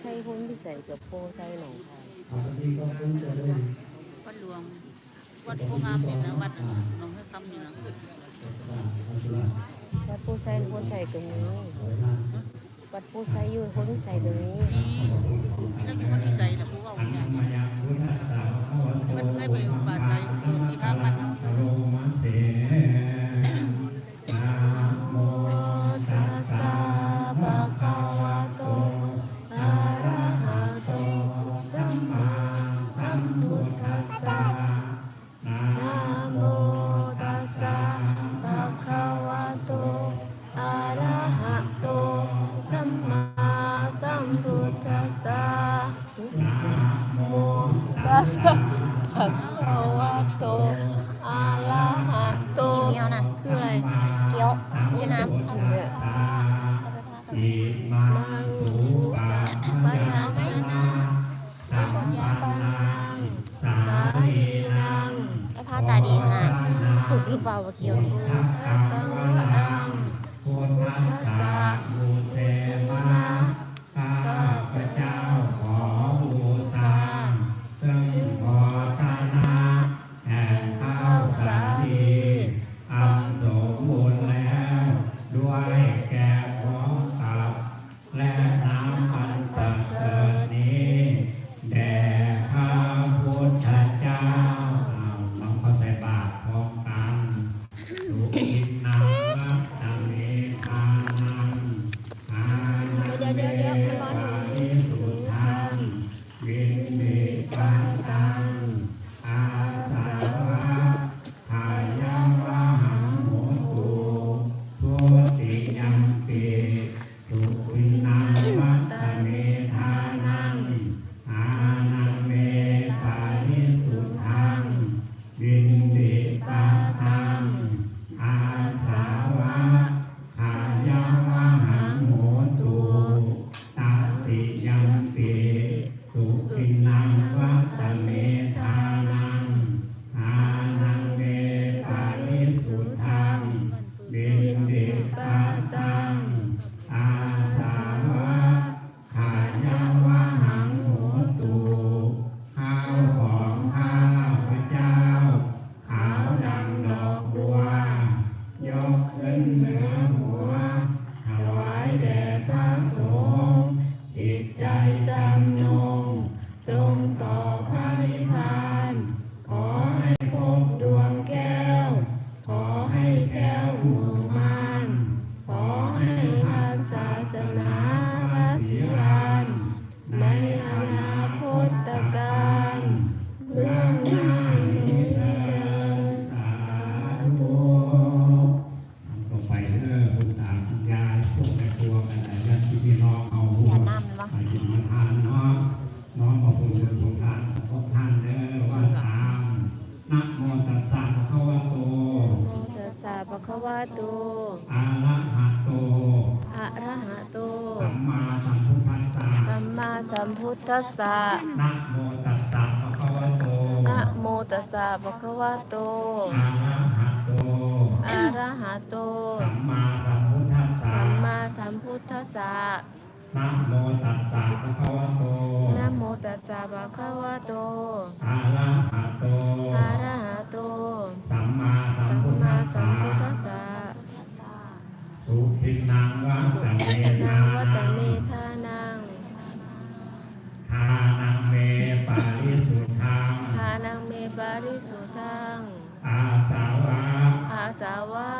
ไซพ้นพิสัยกับโพใช่หนองคายวัดหลวง วัดโพงามอยู่นะวัดหนองให้คำอยู่นะวัดโพไซพ้นไทยตรงนี้ วัดโพไซอยู่พ้นพิสัยตรงนี้ที่แล้วมีคนวิสัยแล้วผู้ว่าอย่างนี้ สะภะคะวะโตอะระหะโตเกี๊ยวนะคืออะไรเกี๊ยวที่น้ำเนี่ยมามังคูปะยังชนะสัมปันนังสาลีนังไอ้ผ้าตาดีขนาดสุกหรือเปล่าเกี๊ยวนี่ชักังวะรังพุทธัสสะเทมะ นเหนือหัว คะวะโต อะระหะโต อะระหะโต สัมมาสัมพุทธัสสะสัมมาสัมพุทธัสสะ นะโมตัสสะภะคะวะโต นะโมตัสสะภะคะวะโต อะระหะโต อะระหะโต สัมมาสัมพุทธัสสะสัมมาสัมพุทธัสสะ นะโมตัสสะภะคะวะโต นะโมตัสสะภะคะวะโต อะระหะโต สุทินังวัตสุเมทินันางวัตเมธานังทานังเมปาริสุทธังทานังเมปาริสุทธังอาสาวะอาสาวะ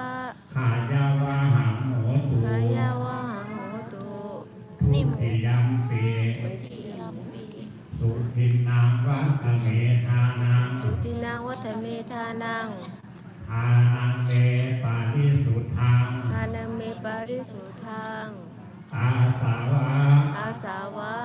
ขายาวะหังโหตุขายาวะหังโหตุทุติยัมปีไวทียมปีสุทินังวัตเมทานังสุทินังวัตเมธานังทานังเม มปาริสุทธังอาสาวะอาสาวะ